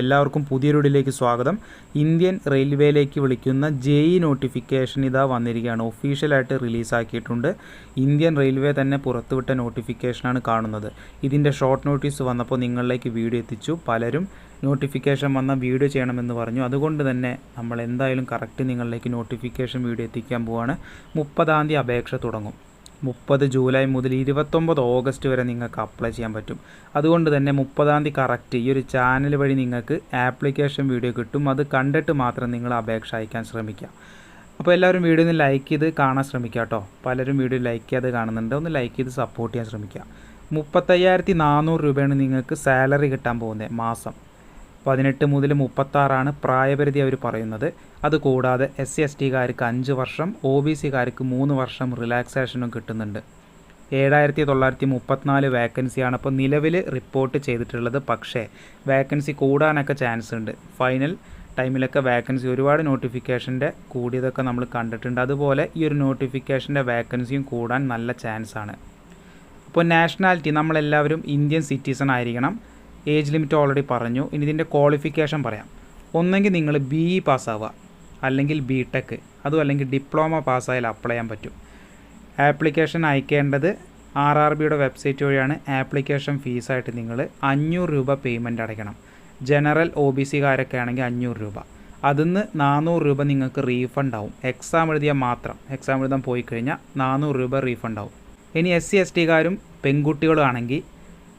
എല്ലാവർക്കും പുതിയൊരുടിലേക്ക് സ്വാഗതം. ഇന്ത്യൻ റെയിൽവേയിലേക്ക് വിളിക്കുന്ന ജെ ഇ നോട്ടിഫിക്കേഷൻ ഇതാ വന്നിരിക്കുകയാണ്. ഒഫീഷ്യലായിട്ട് റിലീസാക്കിയിട്ടുണ്ട്. ഇന്ത്യൻ റെയിൽവേ തന്നെ പുറത്തുവിട്ട നോട്ടിഫിക്കേഷനാണ് കാണുന്നത്. ഇതിന്റെ ഷോർട്ട് നോട്ടീസ് വന്നപ്പോൾ നിങ്ങളിലേക്ക് വീഡിയോ എത്തിച്ചു. പലരും നോട്ടിഫിക്കേഷൻ വന്ന വീഡിയോ ചെയ്യണമെന്ന് പറഞ്ഞു. അതുകൊണ്ട് തന്നെ നമ്മൾ എന്തായാലും കറക്റ്റ് നിങ്ങളിലേക്ക് നോട്ടിഫിക്കേഷൻ വീഡിയോ എത്തിക്കാൻ പോവാണ്. മുപ്പതാം തീയതി അപേക്ഷ തുടങ്ങും. മുപ്പത് ജൂലൈ മുതൽ ഇരുപത്തൊമ്പത് ഓഗസ്റ്റ് വരെ നിങ്ങൾക്ക് അപ്ലൈ ചെയ്യാൻ പറ്റും. അതുകൊണ്ട് തന്നെ മുപ്പതാം തീയതി കറക്റ്റ് ഈ ഒരു ചാനൽ വഴി നിങ്ങൾക്ക് ആപ്ലിക്കേഷൻ വീഡിയോ കിട്ടും. അത് കണ്ടിട്ട് മാത്രം നിങ്ങൾ അപേക്ഷ അയക്കാൻ ശ്രമിക്കുക. അപ്പോൾ എല്ലാവരും വീഡിയോ ഒന്ന് ലൈക്ക് ചെയ്ത് കാണാൻ ശ്രമിക്കുക കേട്ടോ. പലരും വീഡിയോ ലൈക്ക് ചെയ്യാതെ കാണുന്നുണ്ട്. ഒന്ന് ലൈക്ക് ചെയ്ത് സപ്പോർട്ട് ചെയ്യാൻ ശ്രമിക്കുക. മുപ്പത്തയ്യായിരത്തി നാനൂറ് രൂപയാണ് നിങ്ങൾക്ക് സാലറി കിട്ടാൻ പോകുന്നത് മാസം. പതിനെട്ട് മുതൽ മുപ്പത്താറാണ് പ്രായപരിധി അവർ പറയുന്നത്. അതുകൂടാതെ എസ് സി എസ് ടിക്കാർക്ക് അഞ്ച് വർഷം ഒ ബി സിക്കാർക്ക് മൂന്ന് വർഷം റിലാക്സേഷനും കിട്ടുന്നുണ്ട്. ഏഴായിരത്തി തൊള്ളായിരത്തി മുപ്പത്തിനാല് വേക്കൻസിയാണ് അപ്പോൾ നിലവിൽ റിപ്പോർട്ട് ചെയ്തിട്ടുള്ളത്. പക്ഷേ വേക്കൻസി കൂടാനൊക്കെ ചാൻസ് ഉണ്ട്. ഫൈനൽ ടൈമിലൊക്കെ വേക്കൻസി ഒരുപാട് നോട്ടിഫിക്കേഷന്റെ കൂടിയതൊക്കെ നമ്മൾ കണ്ടിട്ടുണ്ട്. അതുപോലെ ഈ ഒരു നോട്ടിഫിക്കേഷന്റെ വേക്കൻസിയും കൂടാൻ നല്ല ചാൻസാണ്. അപ്പോൾ നാഷണാലിറ്റി നമ്മളെല്ലാവരും ഇന്ത്യൻ സിറ്റിസൺ ആയിരിക്കണം. ഏജ് ലിമിറ്റ് ഓൾറെഡി പറഞ്ഞു. ഇനി ഇതിന്റെ ക്വാളിഫിക്കേഷൻ പറയാം. ഒന്നെങ്കിൽ നിങ്ങൾ ബി ഇ പാസ്സാവുക. അല്ലെങ്കിൽ ബി ടെക് അതും അല്ലെങ്കിൽ ഡിപ്ലോമ പാസ്സായാൽ അപ്ലൈ ചെയ്യാൻ പറ്റും. ആപ്ലിക്കേഷൻ അയക്കേണ്ടത് ആർ ആർ ബിയുടെ വെബ്സൈറ്റ് വഴിയാണ്. ആപ്ലിക്കേഷൻ ഫീസായിട്ട് നിങ്ങൾ അഞ്ഞൂറ് രൂപ പേയ്മെന്റ് അടയ്ക്കണം. ജനറൽ ഒ ബി സിക്കാരൊക്കെ ആണെങ്കിൽ അഞ്ഞൂറ് രൂപ. അതിന്ന് നാനൂറ് രൂപ നിങ്ങൾക്ക് റീഫണ്ട് ആവും. എക്സാം എഴുതിയാൽ മാത്രം. എക്സാം എഴുതാൻ പോയി കഴിഞ്ഞാൽ നാനൂറ് രൂപ റീഫണ്ട് ആവും. ഇനി എസ് സി എസ് ടിക്കാരും പെൺകുട്ടികളും ആണെങ്കിൽ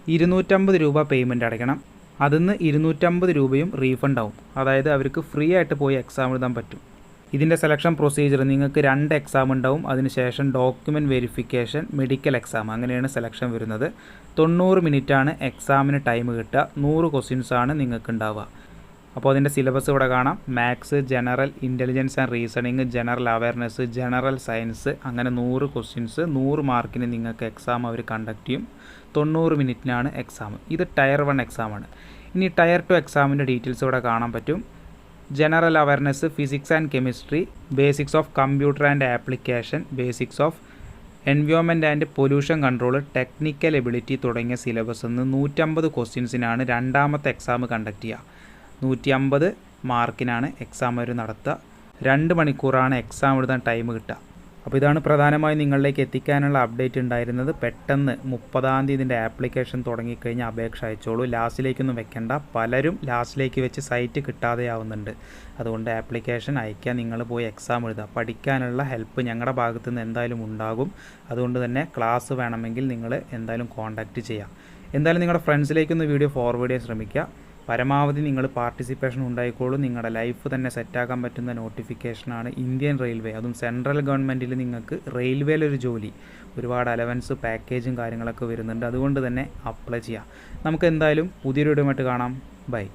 ഇരുന്നൂറ്റമ്പത് രൂപ പേയ്മെന്റ് അടയ്ക്കണം. അതിന്ന് ഇരുന്നൂറ്റമ്പത് രൂപയും റീഫണ്ട് ആവും. അതായത് അവർക്ക് ഫ്രീ ആയിട്ട് പോയി എക്സാം എഴുതാൻ പറ്റും. ഇതിന്റെ സെലക്ഷൻ പ്രൊസീജിയർ നിങ്ങൾക്ക് രണ്ട് എക്സാം ഉണ്ടാവും. അതിനുശേഷം ഡോക്യുമെന്റ് വെരിഫിക്കേഷൻ മെഡിക്കൽ എക്സാം അങ്ങനെയാണ് സെലക്ഷൻ വരുന്നത്. തൊണ്ണൂറ് മിനിറ്റാണ് എക്സാമിന് ടൈം കിട്ടുക. നൂറ് ക്വസ്റ്റ്യൻസാണ് നിങ്ങൾക്ക് ഉണ്ടാവുക. അപ്പോൾ അതിന്റെ സിലബസ് ഇവിടെ കാണാം. Maths general intelligence and reasoning general awareness general science അങ്ങനെ നൂറ് ക്വസ്റ്റ്യൻസ് നൂറ് മാർക്കിന് നിങ്ങൾക്ക് എക്സാം അവർ കണ്ടക്ട് ചെയ്യും. തൊണ്ണൂറ് മിനിറ്റിനാണ് എക്സാം ഇത് ടയർ വൺ എക്സാമാണ് ഇനി ടയർ ടു എക്സാമിന്റെ ഡീറ്റെയിൽസ് ഇവിടെ കാണാൻ പറ്റും. General awareness physics and chemistry basics of computer and application basics of environment and pollution control technical ability തുടങ്ങിയ സിലബസ് നിന്ന് നൂറ്റമ്പത് ക്വസ്റ്റ്യൻസിനാണ് രണ്ടാമത്തെ എക്സാം കണ്ടക്ട് ചെയ്യുക. നൂറ്റി അമ്പത് മാർക്കിനാണ് എക്സാം അവർ നടത്തുക. രണ്ട് മണിക്കൂറാണ് എക്സാം എഴുതാൻ ടൈം കിട്ടുക. അപ്പോൾ ഇതാണ് പ്രധാനമായും നിങ്ങളിലേക്ക് എത്തിക്കാനുള്ള അപ്ഡേറ്റ് ഉണ്ടായിരുന്നത്. പെട്ടെന്ന് മുപ്പതാം തീയതി ഇതിന്റെ ആപ്ലിക്കേഷൻ തുടങ്ങിക്കഴിഞ്ഞാൽ അപേക്ഷ അയച്ചോളൂ. ലാസ്റ്റിലേക്കൊന്നും വെക്കേണ്ട. പലരും ലാസ്റ്റിലേക്ക് വെച്ച് സൈറ്റ് കിട്ടാതെയാവുന്നുണ്ട് അതുകൊണ്ട് ആപ്ലിക്കേഷൻ അയക്കാൻ നിങ്ങൾ പോയി എക്സാം എഴുതുക. പഠിക്കാനുള്ള ഹെൽപ്പ് ഞങ്ങളുടെ ഭാഗത്തു നിന്ന് എന്തായാലും ഉണ്ടാകും. അതുകൊണ്ട് തന്നെ ക്ലാസ് വേണമെങ്കിൽ നിങ്ങൾ എന്തായാലും കോൺടാക്റ്റ് ചെയ്യാം. എന്തായാലും നിങ്ങളുടെ ഫ്രണ്ട്സിലേക്കൊന്ന് വീഡിയോ ഫോർവേഡ് ചെയ്യാൻ ശ്രമിക്കുക. പരമാവധി നിങ്ങൾ പാർട്ടിസിപ്പേഷൻ ഉണ്ടായിക്കോളും. നിങ്ങളുടെ ലൈഫ് തന്നെ സെറ്റാക്കാൻ പറ്റുന്ന നോട്ടിഫിക്കേഷനാണ് ഇന്ത്യൻ റെയിൽവേ അതും സെൻട്രൽ ഗവൺമെന്റിൽ നിങ്ങൾക്ക് റെയിൽവേയിലൊരു ജോലി ഒരുപാട് അലവൻസ് പാക്കേജും കാര്യങ്ങളൊക്കെ വരുന്നുണ്ട്. അതുകൊണ്ട് തന്നെ അപ്ലൈ ചെയ്യാം. നമുക്ക് എന്തായാലും പുതിയൊരു ഇടമായിട്ട് കാണാം. ബൈ